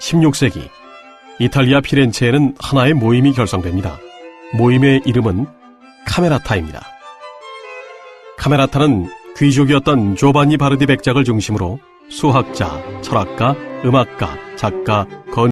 16세기 이탈리아 피렌체에는 하나의 모임이 결성됩니다. 모임의 이름은 카메라타입니다. 카메라타는 귀족이었던 조반니 바르디 백작을 중심으로 수학자, 철학가, 음악가, 작가, 건